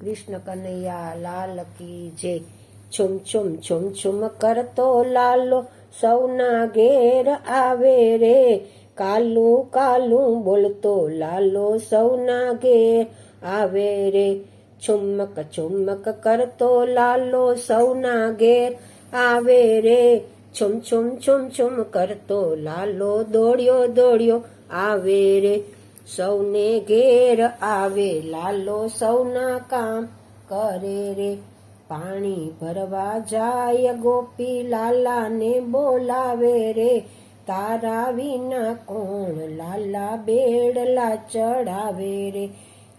કૃષ્ણ કનૈયા, લાલ કી જે છુમ છુમ છુમ છુમ કરતો લાલો, સૌના ઘેર આવે રે. કાલું કાલું બોલતો લાલો, સૌના ઘેર આવે રે. છુમક છુમક કરતો લાલો, સૌના ઘેર આવે રે. છુમ છુમ છુમ છુમ કરતો લાલો, દોડ્યો દોડ્યો આવે રે. સૌને ઘેર આવે લાલો સૌના કામ કરે રે. પાણી ભરવા જાય ગોપી લાલાને બોલાવે રે. તારા વિના કોણ લાલા બેડલા ચડાવે રે.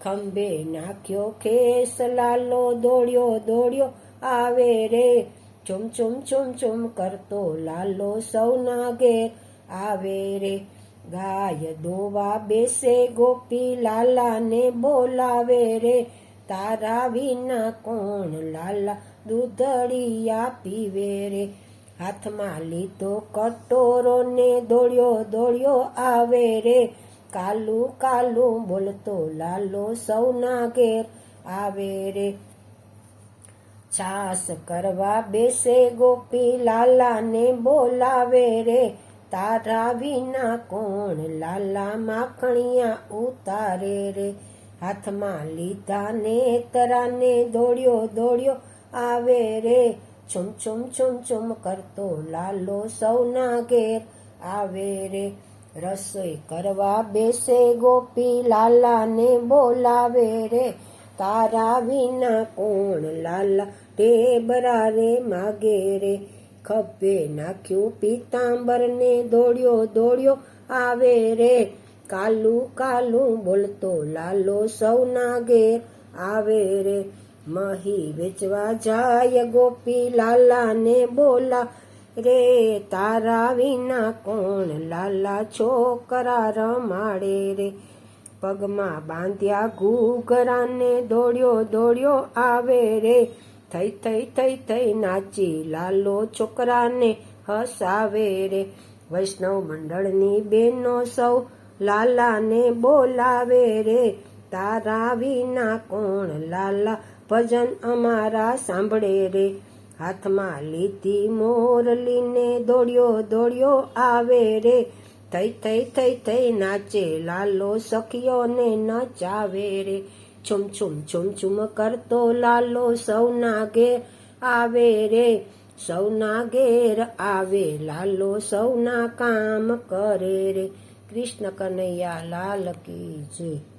ખંભે નાખ્યો ખેસ લાલો દોડ્યો દોડ્યો આવે રે. ચુમ ચુમ ચુમ ચુમ કરતો લાલો સૌના ઘેર આવે રે. ગાય દોવા બેસે ગોપી લાલાને બોલાવે રે. તારા વિના કોણ લાલા દૂધળિયા પીવે રે. હાથમાં લીધો કટોરો ને દોડ્યો દોડ્યો આવે રે. કાલું કાલું બોલતો લાલો સૌના ઘેર આવે રે. છાસ કરવા બેસે ગોપી લાલાને બોલાવે રે. તારા વિના કોણ લાલા માખણિયા ઉતારે રે? હાથમાં લીધા ને તરાને દોડ્યો દોડ્યો આવે રે. છુમ છુમ છુમ છુમ કરતો લાલો સૌના ઘેર આવે રે. રસોઈ કરવા બેસે ગોપી લાલાને બોલાવે રે. તારા વિના કોણ લાલા ટેબરા રે માગે રે. ખભે નાખ્યું. પીતાંબર ને દોડ્યો દોડ્યો, આવે રે. કાલું કાલું, બોલતો લાલો સૌના ઘેર આવે રે. મહી વેચવા જાય ગોપી લાલાને બોલા. રે, તારા વિના કોણ લાલા છોકરા રમાડે રે. પગમાં બાંધ્યા ઘૂઘરાને દોડ્યો દોડ્યો, આવે રે. થઈ થઈ થઈ થઈ નાચી લાલો છોકરાને હસાવે રે. વૈષ્ણવ મંડળની બેનો સૌ લાલાને બોલાવે રે. તારા વિના કોણ લાલા? ભજન અમારા સાંભળે રે. હાથમાં લીધી મોરલીને દોડ્યો દોડ્યો આવે રે. થઈ થઈ થઈ થઈ નાચે લાલો સખીઓને નચાવે રે. છુમ છુમ છુમ છુમ કરતો લાલો સૌના ઘેર આવે રે, સૌના ઘેર આવે, લાલો સૌના કામ કરે રે. કૃષ્ણ કનૈયા લાલ કી જય.